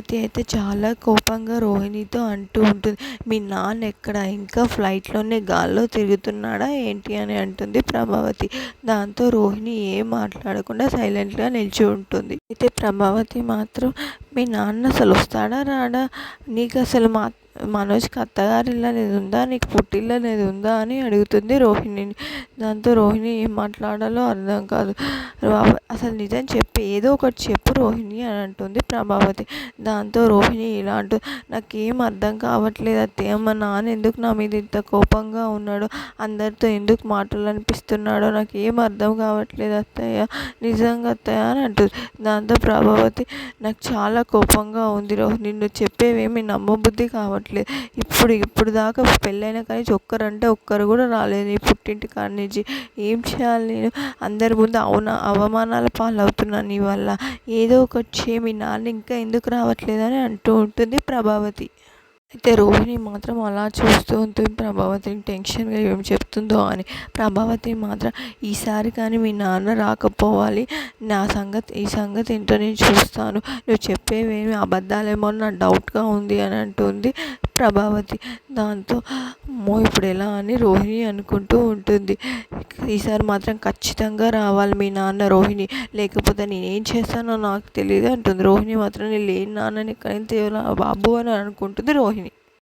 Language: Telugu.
ప్రభావతి అయితే చాలా కోపంగా రోహిణితో అంటూ ఉంటుంది మీ నాన్న ఎక్కడ? ఇంకా ఫ్లైట్లోనే గాల్లో తిరుగుతున్నాడా ఏంటి? అని అంటుంది ప్రభావతి. దాంతో రోహిణి ఏం మాట్లాడకుండా సైలెంట్గా నిలిచి ఉంటుంది. అయితే ప్రభావతి మాత్రం మీ నాన్న అసలు వస్తాడా రాడా? నీకు అసలు మా మనోజ్కి అత్తగారిల్లు అనేది ఉందా నీకు పుట్టిల్లు అనేది ఉందా అని అడుగుతుంది రోహిణిని దాంతో రోహిణి ఏం మాట్లాడాలో అర్థం కాదు. అసలు నిజం చెప్పి ఏదో ఒకటి చెప్పు రోహిణి అని అంటుంది ప్రభావతి. దాంతో రోహిణి ఇలా అంటుంది నాకేం అర్థం కావట్లేదు అత్తయ్య మా నాన్న ఎందుకు నా మీద ఇంత కోపంగా ఉన్నాడో అందరితో ఎందుకు మాటలు అనిపిస్తున్నాడో నాకు ఏం అర్థం కావట్లేదు అత్తయ్య. నిజంగా అత్తయ్య అని అంటుంది దాంతో ప్రభావతి నాకు చాలా కోపంగా ఉంది రోహిణి. నువ్వు చెప్పేవేమి నమ్మబుద్ధి కావట్లేదు. ఇప్పుడు ఇప్పుడు దాకా పెళ్ళైన కానీ ఒక్కరంటే ఒక్కరు కూడా రాలేదు. నీ పుట్టింటి కాడి నుంచి ఏం చేయాలి నేను? అందరి ముందు అవునా అవమానాల పాలవుతున్నాను నీ వల్ల. ఏదో ఒకటి చేయి మీ నాన్న ఇంకా ఎందుకు రావట్లేదని అంటూ ఉంటుంది ప్రభావతి. అయితే రోహిణి మాత్రం అలా చూస్తూ ఉంటుంది ప్రభావతిని టెన్షన్గా ఏం చెప్తుందో అని. ప్రభావతి మాత్రం ఈసారి కానీ మీ నాన్న రాకపోవాలి. నా సంగతి ఈ సంగతి ఏంటో నేను చూస్తాను. నువ్వు చెప్పేవేమి అబద్ధాలేమో నా డౌట్గా ఉంది అని అంటుంది. ప్రభావతి. దాంతో అమ్మో ఇప్పుడు ఎలా? అని రోహిణి అనుకుంటూ ఉంటుంది. ఈసారి మాత్రం ఖచ్చితంగా రావాలి మీ నాన్న రోహిణి. లేకపోతే నేనేం చేస్తానో నాకు తెలియదు అంటుంది. రోహిణి మాత్రం నేను లేని నాన్నని కానీ బాబు అని అనుకుంటుంది రోహిణి.